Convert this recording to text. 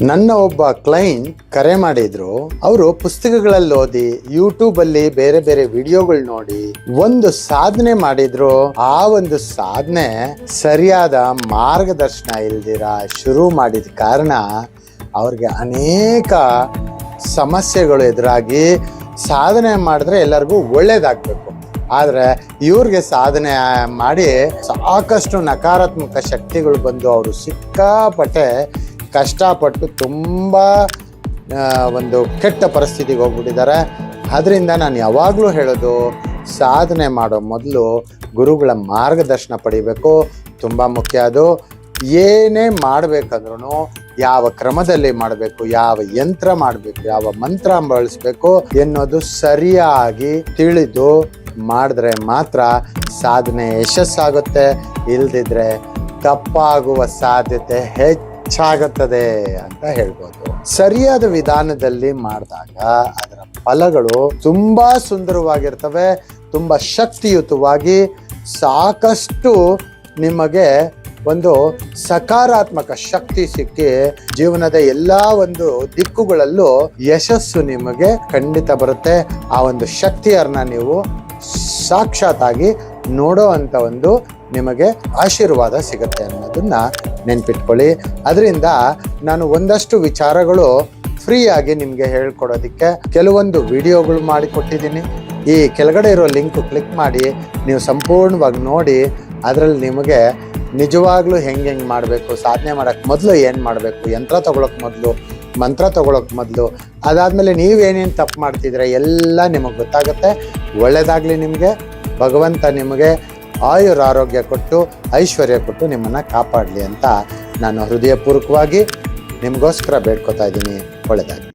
ನನ್ನ ಒಬ್ಬ ಕ್ಲೈಂಟ್ ಕರೆ ಮಾಡಿದ್ರು, ಅವರು ಪುಸ್ತಕಗಳಲ್ಲಿ ಓದಿ ಯೂಟ್ಯೂಬ್ ಅಲ್ಲಿ ಬೇರೆ ಬೇರೆ ವಿಡಿಯೋಗಳು ನೋಡಿ ಒಂದು ಸಾಧನೆ ಮಾಡಿದ್ರು. ಆ ಒಂದು ಸಾಧನೆ ಸರಿಯಾದ ಮಾರ್ಗದರ್ಶನ ಇಲ್ದಿರ ಶುರು ಮಾಡಿದ ಕಾರಣ ಅವ್ರಿಗೆ ಅನೇಕ ಸಮಸ್ಯೆಗಳು ಎದುರಾಗಿ ಸಾಧನೆ ಮಾಡಿದ್ರೆ ಎಲ್ಲರಿಗೂ ಒಳ್ಳೇದಾಗಬೇಕು. ಆದರೆ ಇವ್ರಿಗೆ ಸಾಧನೆ ಮಾಡಿ ಸಾಕಷ್ಟು ನಕಾರಾತ್ಮಕ ಶಕ್ತಿಗಳು ಬಂದು ಅವರು ಸಿಕ್ಕಾಪಟ್ಟೆ ಕಷ್ಟಪಟ್ಟು ತುಂಬ ಒಂದು ಕೆಟ್ಟ ಪರಿಸ್ಥಿತಿಗೆ ಹೋಗ್ಬಿಟ್ಟಿದ್ದಾರೆ. ಅದರಿಂದ ನಾನು ಯಾವಾಗಲೂ ಹೇಳೋದು, ಸಾಧನೆ ಮಾಡೋ ಮೊದಲು ಗುರುಗಳ ಮಾರ್ಗದರ್ಶನ ಪಡಿಬೇಕು. ತುಂಬ ಮುಖ್ಯ ಅದು. ಏನೇ ಮಾಡಬೇಕಂದ್ರೂ ಯಾವ ಕ್ರಮದಲ್ಲಿ ಮಾಡಬೇಕು, ಯಾವ ಯಂತ್ರ ಮಾಡಬೇಕು, ಯಾವ ಮಂತ್ರ ಬಳಸಬೇಕು ಎನ್ನೋದು ಸರಿಯಾಗಿ ತಿಳಿದು ಮಾಡಿದ್ರೆ ಮಾತ್ರ ಸಾಧನೆ ಯಶಸ್ಸಾಗುತ್ತೆ. ಇಲ್ದಿದ್ರೆ ತಪ್ಪಾಗುವ ಸಾಧ್ಯತೆ ಹೆಚ್ಚಾಗುತ್ತದೆ ಅಂತ ಹೇಳ್ಬೋದು. ಸರಿಯಾದ ವಿಧಾನದಲ್ಲಿ ಮಾಡಿದಾಗ ಅದರ ಫಲಗಳು ತುಂಬಾ ಸುಂದರವಾಗಿರ್ತವೆ, ತುಂಬಾ ಶಕ್ತಿಯುತವಾಗಿ ಸಾಕಷ್ಟು ನಿಮಗೆ ಒಂದು ಸಕಾರಾತ್ಮಕ ಶಕ್ತಿ ಸಿಕ್ಕಿ ಜೀವನದ ಎಲ್ಲಾ ಒಂದು ದಿಕ್ಕುಗಳಲ್ಲೂ ಯಶಸ್ಸು ನಿಮಗೆ ಖಂಡಿತ ಬರುತ್ತೆ. ಆ ಒಂದು ಶಕ್ತಿಯನ್ನ ನೀವು ಸಾಕ್ಷಾತ್ತಾಗಿ ನೋಡೋ ಅಂತ ಒಂದು ನಿಮಗೆ ಆಶೀರ್ವಾದ ಸಿಗುತ್ತೆ ಅನ್ನೋದನ್ನ ನೆನ್ಪಿಟ್ಕೊಳ್ಳಿ. ಅದರಿಂದ ನಾನು ಒಂದಷ್ಟು ವಿಚಾರಗಳು ಫ್ರೀ ಆಗಿ ನಿಮಗೆ ಹೇಳ್ಕೊಡೋದಕ್ಕೆ ಕೆಲವೊಂದು ವಿಡಿಯೋಗಳು ಮಾಡಿ ಕೊಟ್ಟಿದ್ದೀನಿ ಈ ಕೆಳಗಡೆ ಇರೋ ಲಿಂಕ್ ಕ್ಲಿಕ್ ಮಾಡಿ, ನೀವು ಸಂಪೂರ್ಣವಾಗಿ ನೋಡಿ, ಅದರಲ್ಲಿ ನಿಮಗೆ ನಿಜವಾಗ್ಲೂ ಹೆಂಗೆ ಹೆಂಗೆ ಮಾಡಬೇಕು, ಸಾಧನೆ ಮಾಡೋಕ್ಕೆ ಮೊದಲು ಏನು ಮಾಡಬೇಕು, ಯಂತ್ರ ತೊಗೊಳಕ್ಕೆ ಮೊದಲು ಮಂತ್ರ ತಗೊಳಕ್ ಮೊದಲು. ಅದಾದಮೇಲೆ ನೀವೇನೇನು ತಪ್ಪು ಮಾಡ್ತಿದ್ರೆ ಎಲ್ಲ ನಿಮಗೆ ಗೊತ್ತಾಗುತ್ತೆ. ಒಳ್ಳೆಯದಾಗಲಿ ನಿಮಗೆ, ಭಗವಂತ ನಿಮಗೆ ಆಯುರ್ ಆರೋಗ್ಯ ಕೊಟ್ಟು, ಐಶ್ವರ್ಯ ಕೊಟ್ಟು ನಿಮ್ಮನ್ನು ಕಾಪಾಡಲಿ ಅಂತ ನಾನು ಹೃದಯಪೂರ್ವಕವಾಗಿ ನಿಮಗೋಸ್ಕರ ಬೇಡ್ಕೊತಾ ಇದ್ದೀನಿ. ಒಳ್ಳೆಯದಾಗಲಿ